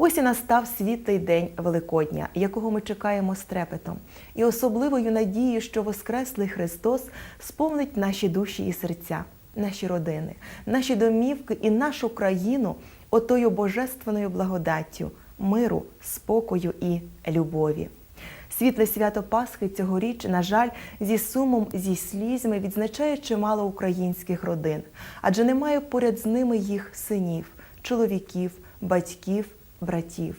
Ось і настав світлий день Великодня, якого ми чекаємо з трепетом, і особливою надією, що Воскреслий Христос сповнить наші душі і серця, наші родини, наші домівки і нашу країну отою божественною благодаттю, миру, спокою і любові. Світле свято Пасхи цьогоріч, на жаль, зі сумом, зі слізьми відзначає чимало українських родин, адже немає поряд з ними їх синів, чоловіків, батьків, братів.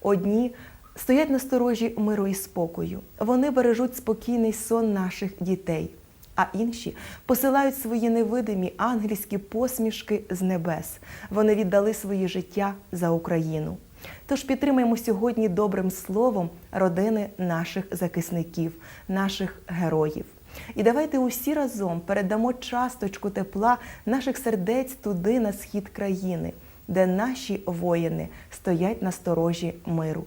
Одні стоять на сторожі миру і спокою. Вони бережуть спокійний сон наших дітей, а інші посилають свої невидимі ангельські посмішки з небес. Вони віддали свої життя за Україну. Тож підтримаємо сьогодні добрим словом родини наших захисників, наших героїв. І давайте усі разом передамо часточку тепла наших сердець туди, на схід країни, де наші воїни стоять на сторожі миру.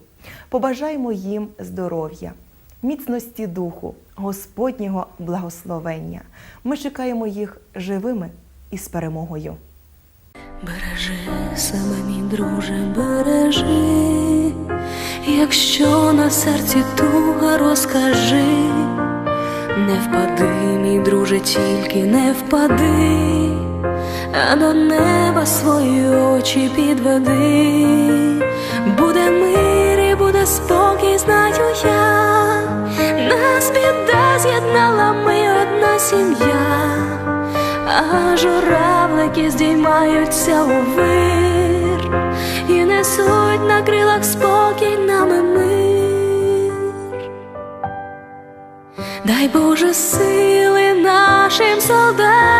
Побажаємо їм здоров'я, міцності духу, Господнього благословення. Ми чекаємо їх живими і з перемогою. Бережи себе, мій друже, бережи, якщо на серці туга розкажи, не впади, мій друже, тільки не впади, а до неба свої очі підведи, буде мир і буде спокій, знаю я, нас біда з'єднала ми одна сім'я. А журавлики здіймаються у вир і несуть на крилах спокій нами мир. Дай Боже сили нашим солдатам,